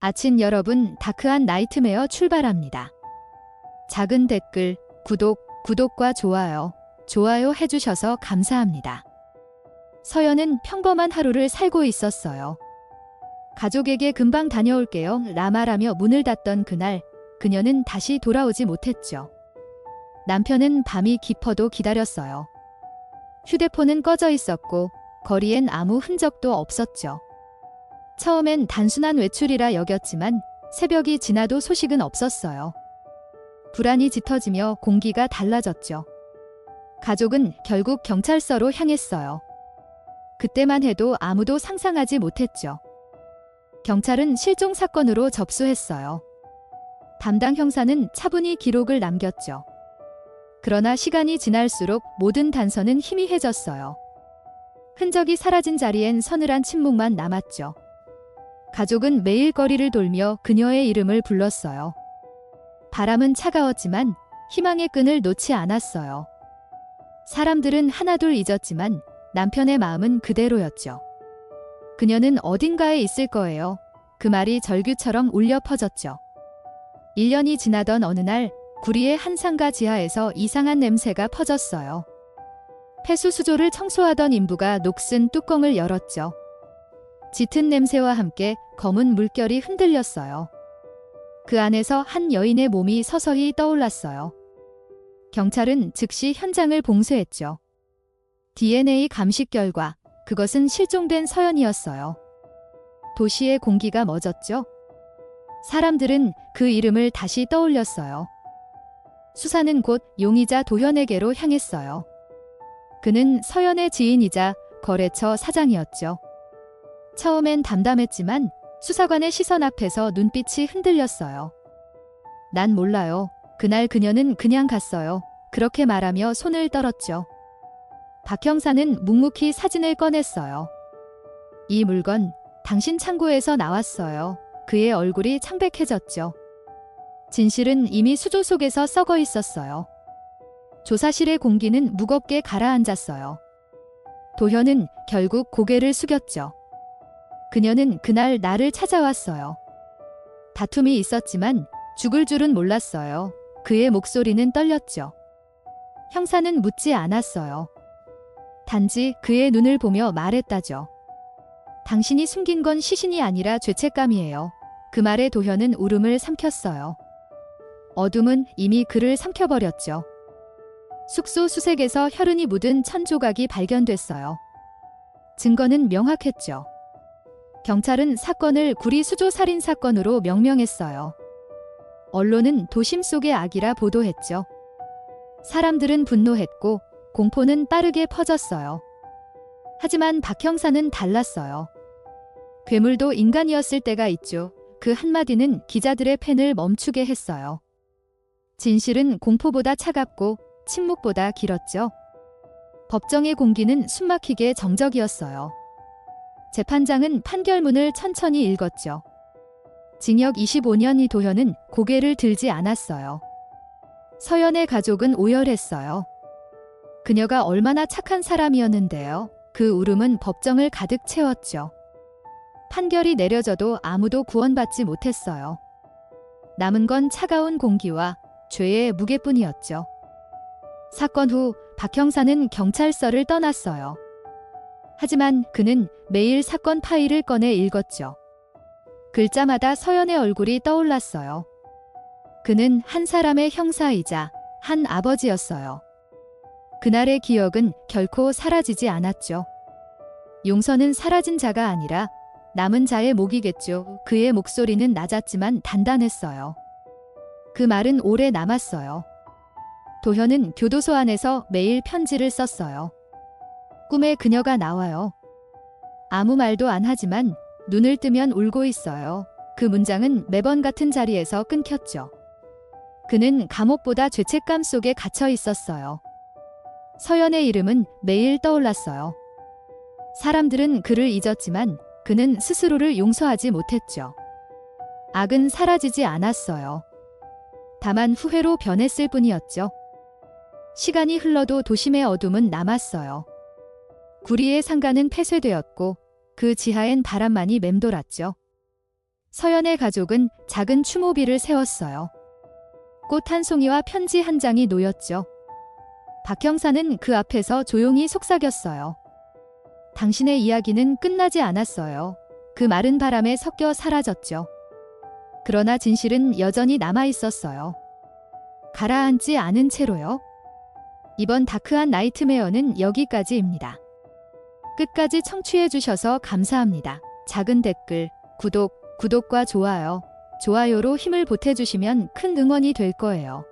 아침 여러분, 다크한 나이트메어 출발합니다. 작은 댓글, 구독, 구독과 좋아요, 좋아요 해주셔서 감사합니다. 서연은 평범한 하루를 살고 있었어요. 가족에게 금방 다녀올게요. 라말하며 문을 닫던 그날, 그녀는 다시 돌아오지 못했죠. 남편은 밤이 깊어도 기다렸어요. 휴대폰은 꺼져 있었고, 거리엔 아무 흔적도 없었죠. 처음엔 단순한 외출이라 여겼지만, 새벽이 지나도 소식은 없었어요. 불안이 짙어지며 공기가 달라졌죠. 가족은 결국 경찰서로 향했어요. 그때만 해도 아무도 상상하지 못했죠. 경찰은 실종 사건으로 접수했어요. 담당 형사는 차분히 기록을 남겼죠. 그러나 시간이 지날수록 모든 단서는 희미해졌어요. 흔적이 사라진 자리엔 서늘한 침묵만 남았죠. 가족은 매일 거리를 돌며 그녀의 이름을 불렀어요. 바람은 차가웠지만 희망의 끈을 놓지 않았어요. 사람들은 하나둘 잊었지만 남편의 마음은 그대로였죠. 그녀는 어딘가에 있을 거예요. 그 말이 절규처럼 울려 퍼졌죠. 1년이 지나던 어느 날 구리의 한 상가 지하에서 이상한 냄새가 퍼졌어요. 폐수 수조를 청소하던 인부가 녹슨 뚜껑을 열었죠. 짙은 냄새와 함께 검은 물결이 흔들렸어요. 그 안에서 한 여인의 몸이 서서히 떠올랐어요. 경찰은 즉시 현장을 봉쇄했죠. DNA 감식 결과 그것은 실종된 서연이었어요. 도시의 공기가 멎었죠. 사람들은 그 이름을 다시 떠올렸어요. 수사는 곧 용의자 도현에게로 향했어요. 그는 서연의 지인이자 거래처 사장이었죠. 처음엔 담담했지만 수사관의 시선 앞에서 눈빛이 흔들렸어요. 난 몰라요. 그날 그녀는 그냥 갔어요. 그렇게 말하며 손을 떨었죠. 박 형사는 묵묵히 사진을 꺼냈어요. 이 물건 당신 창고에서 나왔어요. 그의 얼굴이 창백해졌죠. 진실은 이미 수조 속에서 썩어 있었어요. 조사실의 공기는 무겁게 가라앉았어요. 도현은 결국 고개를 숙였죠. 그녀는 그날 나를 찾아왔어요. 다툼이 있었지만 죽을 줄은 몰랐어요. 그의 목소리는 떨렸죠. 형사는 묻지 않았어요. 단지 그의 눈을 보며 말했다죠. 당신이 숨긴 건 시신이 아니라 죄책감이에요. 그 말에 도현은 울음을 삼켰어요. 어둠은 이미 그를 삼켜버렸죠. 숙소 수색에서 혈흔이 묻은 천 조각이 발견됐어요. 증거는 명확했죠. 경찰은 사건을 구리 수조 살인 사건으로 명명했어요. 언론은 도심 속의 악이라 보도했죠. 사람들은 분노했고 공포는 빠르게 퍼졌어요. 하지만 박 형사는 달랐어요. 괴물도 인간이었을 때가 있죠. 그 한마디는 기자들의 펜을 멈추게 했어요. 진실은 공포보다 차갑고 침묵보다 길었죠. 법정의 공기는 숨막히게 정적이었어요. 재판장은 판결문을 천천히 읽었죠. 징역 25년 이 도현은 고개를 들지 않았어요. 서연의 가족은 오열했어요. 그녀가 얼마나 착한 사람이었는데요. 그 울음은 법정을 가득 채웠죠. 판결이 내려져도 아무도 구원받지 못했어요. 남은 건 차가운 공기와 죄의 무게뿐이었죠. 사건 후 박 형사는 경찰서를 떠났어요. 하지만 그는 매일 사건 파일을 꺼내 읽었죠. 글자마다 서연의 얼굴이 떠올랐어요. 그는 한 사람의 형사이자 한 아버지였어요. 그날의 기억은 결코 사라지지 않았죠. 용서는 사라진 자가 아니라 남은 자의 목이겠죠. 그의 목소리는 낮았지만 단단했어요. 그 말은 오래 남았어요. 도현은 교도소 안에서 매일 편지를 썼어요. 꿈에 그녀가 나와요. 아무 말도 안 하지만 눈을 뜨면 울고 있어요. 그 문장은 매번 같은 자리에서 끊겼죠. 그는 감옥보다 죄책감 속에 갇혀 있었어요. 서연의 이름은 매일 떠올랐어요. 사람들은 그를 잊었지만 그는 스스로를 용서하지 못했죠. 악은 사라지지 않았어요. 다만 후회로 변했을 뿐이었죠. 시간이 흘러도 도심의 어둠은 남았어요. 구리의 상가는 폐쇄되었고 그 지하엔 바람만이 맴돌았죠. 서연의 가족은 작은 추모비를 세웠어요. 꽃 한 송이와 편지 한 장이 놓였죠. 박 형사는 그 앞에서 조용히 속삭였어요. 당신의 이야기는 끝나지 않았어요. 그 마른 바람에 섞여 사라졌죠. 그러나 진실은 여전히 남아 있었어요. 가라앉지 않은 채로요. 이번 다크한 나이트메어는 여기까지입니다. 끝까지 청취해주셔서 감사합니다. 작은 댓글, 구독, 구독과 좋아요, 좋아요로 힘을 보태주시면 큰 응원이 될 거예요.